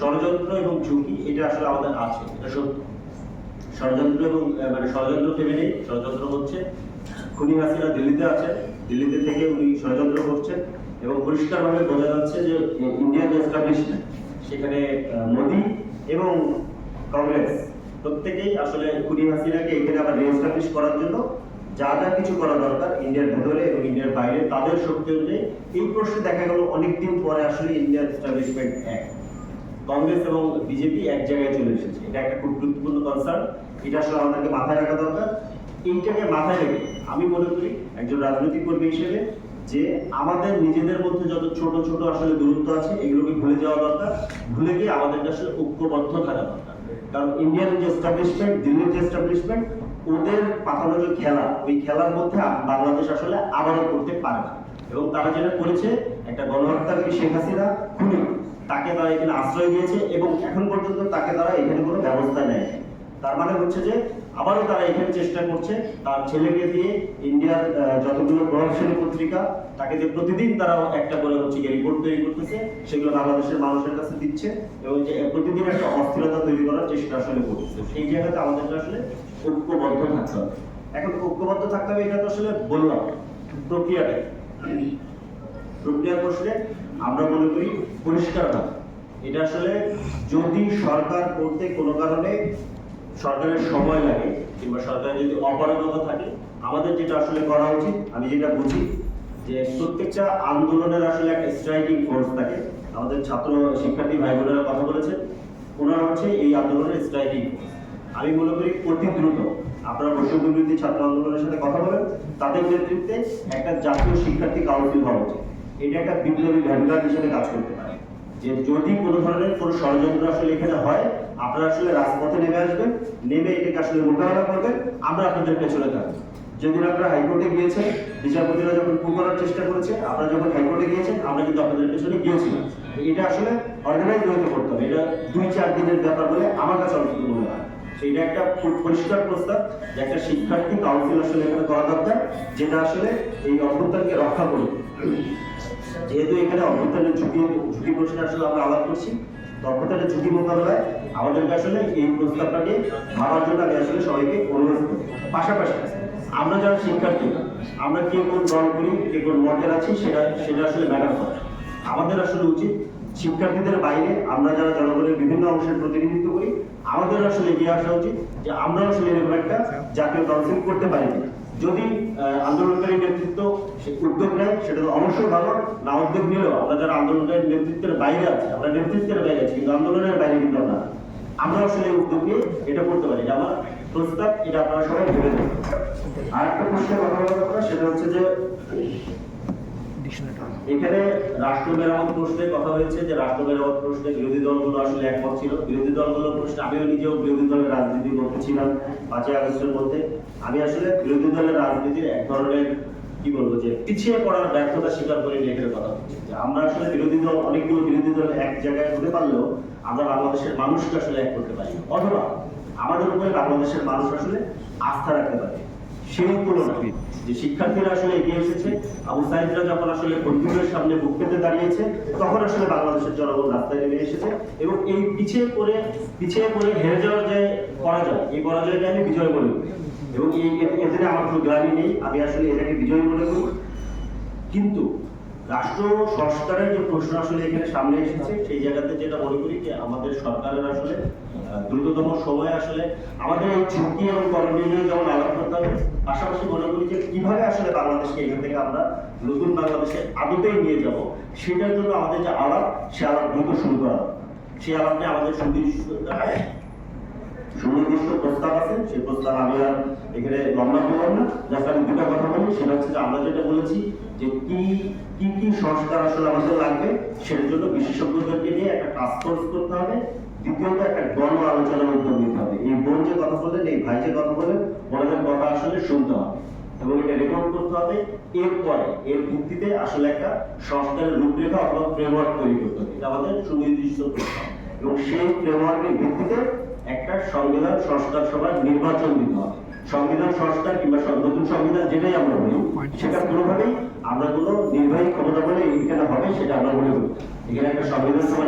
ষড়যন্ত্র এবং ঝুঁকি, এটা আসলে আমাদের আছে, এটা সত্য। ষড়যন্ত্র এবং মানে ষড়যন্ত্র থেমে নেই, ষড়যন্ত্র হচ্ছে। খুনি হাসিনা দিল্লিতে আছে দিল্লিতে থেকে উনি ষড়যন্ত্র করছেন এবং পরিষ্কারভাবে বোঝা যাচ্ছে যে ইন্ডিয়ান এস্টাবলিশমেন্ট সেখানে মোদি এবং কংগ্রেস প্রত্যেকেই আসলে খুনি হাসিনাকে এখানে আবার রিএস্টাবলিশ করার জন্য যা যা কিছু করা দরকার, ইন্ডিয়ার ভেতরে এবং ইন্ডিয়ার বাইরে, তাদের শক্তি অনুযায়ী এই প্রশ্নে দেখা গেল অনেকদিন পরে আসলে ইন্ডিয়ান এস্টাবলিশমেন্ট এক। কংগ্রেস এবং বিজেপি এক জায়গায় চলে এসেছে। এটা একটা খুব গুরুত্বপূর্ণ কনসার্ন এটা আসলে আমাদেরকে মাথায় রাখা দরকার। এইটাকে মাথায় রেখে আমি মনে করি একজন রাজনৈতিক কর্মী হিসেবে যে আমাদের নিজেদের মধ্যে যত ছোট ছোট আসলে দূরত্ব আছে, এগুলোকে ভুলে যাওয়া দরকার। ভুলে গিয়ে আমাদেরকে আসলে ঐক্যবদ্ধ থাকা দরকার। কারণ ইন্ডিয়ান যে এস্টাবলিশমেন্ট দিল্লির যে এস্টাবলিশমেন্ট ওদের পাঠানো যে খেলা, ওই খেলার মধ্যে বাংলাদেশ আসলে আবারও করতে পারে না। এবং তারা যেটা করেছে, একটা গণহত্যাকারী শেখ হাসিনা, খুনি। তাকে তারা এখানে আশ্রয় দিয়েছে এবং এখন পর্যন্ত তাকে তারা এখানে কোনো ব্যবস্থা নেয় তার মানে হচ্ছে যে আবারও তারা এখানে চেষ্টা করছে তার ছেলেকে দিয়ে ইন্ডিয়ার যতগুলো প্রভাবশালী পত্রিকা, তাকে দিয়ে প্রতিদিন তারা একটা করে হচ্ছে রিপোর্ট তৈরি করতেছে, সেগুলো বাংলাদেশের মানুষের কাছে দিচ্ছে এবং যে প্রতিদিন একটা অস্থিরতা তৈরি করার চেষ্টা আসলে করতেছে। সেই জায়গাতে আমাদেরকে আসলে ঐক্যবদ্ধ থাকতে হবে। এখন ঐক্যবদ্ধ থাকতে হবে এটা তো আসলে বললাম প্রক্রিয়াটাই প্রক্রিয়া প্রশ্নে আমরা মনে করি পরিষ্কার না। এটা আসলে যদি সরকার করতে কোনো কারণে সরকারের সময় লাগে, কিংবা সরকারের যদি অপারগতা থাকে, আমাদের যেটা আসলে করা উচিত, আমি যেটা বুঝি, যে প্রত্যেকটা আন্দোলনের আসলে একটা স্ট্রাইকিং ফোর্স থাকে। আমাদের ছাত্র শিক্ষার্থী ভাই বোনেরা কথা বলেছেন, ওনারা হচ্ছে এই আন্দোলনের স্ট্রাইকিং ফোর্স। আমি মনে করি অতি দ্রুত। আপনারা বৈষম্য বিরোধী ছাত্র আন্দোলনের সাথে কথা বলেন, তাদের নেতৃত্বে একটা জাতীয় শিক্ষার্থী কাউন্সিল হওয়া উচিত। এটা একটা বিপ্লবী ভ্যানগার্ড হিসেবে কাজ করতে পারে। যে যদি কোনো ধরনের কোনো ষড়যন্ত্র আসলে এখানে হয়, আপনারা আসলে রাজপথে নেমে আসবেন, নেমে এটাকে আসলে মোকাবেলা করবেন, আমরা আপনাদের পেছনে থাকব। যেদিন আপনারা হাইকোর্টে গিয়েছেন, বিচারপতিরা যখন কু করার চেষ্টা করেছে, আপনারা যখন হাইকোর্টে গিয়েছেন, আমরা কিন্তু আপনাদের পেছনে গিয়েছিলাম। এটা আসলে অর্গানাইজ হতে করতে হবে। এটা দুই চার দিনের ব্যাপার বলে আমার কাছে অন্তত মনে হয়। এটা একটা খুব পরিষ্কার প্রস্তাব যে একটা শিক্ষার্থী কাউন্সিল আসলে এখানে করা দরকার, যেটা আসলে এই অভ্যুত্থানকে রক্ষা করবে। যেহেতু এখানে অভ্যুত্থানের ঝুঁকি ঝুঁকি প্রশ্নে আসলে আমরা আলাপ করছি অভ্যুত্থানের ঝুঁকি মোকাবেলায় আমাদেরকে আসলে এই প্রস্তাবটাকে ভাবার জন্য আমি আসলে সবাইকে অনুরোধ করি পাশাপাশি আমরা যারা শিক্ষার্থী, আমরা কে কোন দল করি, কে কোন মতের আছি, সেটা সেটা আসলে ম্যাটার করে আমাদের আসলে উচিত শিক্ষার্থীদের বাইরে আমরা যারা জনগণের বিভিন্ন অংশের প্রতিনিধিত্ব করি, আমাদের আসলে এগিয়ে আসা উচিত যে আমরা আসলে এরকম একটা জাতীয় কাউন্সিল করতে পারি। যদি আন্দোলনকারী নেতৃত্ব উদ্যোগ নেয়, সেটা তো অবশ্যই ভালো। না উদ্যোগ নিলেও আমরা যারা আন্দোলনকারী নেতৃত্বের বাইরে আছি, আমরা নেতৃত্বের বাইরে আছি, কিন্তু আন্দোলনের বাইরে কিন্তু আমরা। আমরা আসলে উদ্যোগ নিয়ে এটা করতে পারি। যে আমার প্রস্তাব, এটা আপনারা সবাই ভেবে দেবেন আর একটা প্রশ্নের কথা বলার কথা, সেটা হচ্ছে যে এখানে রাষ্ট্র মেরামত প্রশ্নে কথা হয়েছে যে রাষ্ট্র মেরামত প্রশ্নে বিরোধী দলগুলো আসলে একমত ছিল। বিরোধী দলগুলোর প্রশ্নে আমিও নিজেও বিরোধী দলের রাজনীতি করতেছিলাম পাঁচই আগস্টের মধ্যে। আমি আসলে বিরোধী দলের রাজনীতির এক ধরনের, কি বলব যে, পিছিয়ে পড়ার ব্যর্থতা স্বীকার করে নিয়ে কথা আমরা আসলে বিরোধী দল, অনেকগুলো বিরোধী দল এক জায়গায় হতে পারলেও আমরা বাংলাদেশের মানুষকে আসলে এক করতে পারি অথবা আমাদের উপরে বাংলাদেশের মানুষ আসলে আস্থা রাখতে পারে সেই তুলনায় যে শিক্ষার্থীরা আসলে এগিয়ে এসেছে, আবু সাইদরা যখন আসলে কর্তৃপক্ষের সামনে বুক পেতে দাঁড়িয়েছে, তখন আসলে বাংলাদেশের জনগণ রাস্তায় নেমে এসেছে এবং এই পিছিয়ে পড়ে পিছিয়ে পড়ে হেরে যাওয়ার যে পরাজয়, এই পরাজয়কে আমি বিজয় বলে এবং এই আমার কোনো গ্লানি নেই, আমি আসলে এটাকে বিজয় মনে করি। কিন্তু রাষ্ট্র সংস্কারের যে প্রশ্ন আসলে এখানে সামনে এসেছে, সেই জায়গাতে যেটা মনে করি যে আমাদের সরকারের আসলে দ্রুততম সময়ে আসলে আমাদের এই ঝুঁকি এবং করণীয় যেমন আলাপ করতে হবে, পাশাপাশি মনে করি যে কীভাবে আসলে বাংলাদেশকে এখান থেকে আমরা নতুন বাংলাদেশে আদতেই নিয়ে যাব, সেটার জন্য আমাদের যে আলাপ, সে আলাপ দ্রুত শুরু করা। সেই আলাপ আমাদের সুনির্দিষ্ট সুনির্দিষ্ট প্রস্তাব আছে সেই প্রস্তাব আমি আর এখানে লম্বা করলাম না, জাস্ট আমি দুটো কথা বলি, সেটা হচ্ছে যে আমরা যেটা বলেছি যে কি কি কি সংস্কার আসলে আমাদের লাগবে, সেটার জন্য বিশেষজ্ঞদেরকে নিয়ে একটা টাস্ক ফোর্স করতে হবে। দ্বিতীয়ত, একটা গণ আলোচনার উদ্যোগ নিতে হবে। এই বোন যে কথা বললেন, এই ভাই যে কথা বললেন, ওনাদের কথা আসলে শুনতে হবে এবং এটা রেকর্ড করতে হবে। এরপরে, এর ভিত্তিতে আসলে একটা সংস্কারের রূপরেখা অথবা ফ্রেমওয়ার্ক তৈরি করতে হবে। এটা আমাদের সুনির্দিষ্ট প্রস্তাব এবং সেই ফ্রেমওয়ার্কের ভিত্তিতে একটা সংবিধান সংস্কার সভার নির্বাচন দিতে হবে। সংবিধান সংস্কার কিংবা নতুন সংবিধান যেটাই আমরা বলি সেটা কোনোভাবেই আমরা কোনো নির্বাহী ক্ষমতা বলে এখানে হবে সেটা আমরা বলে এখানে একটা সংবিধান সভা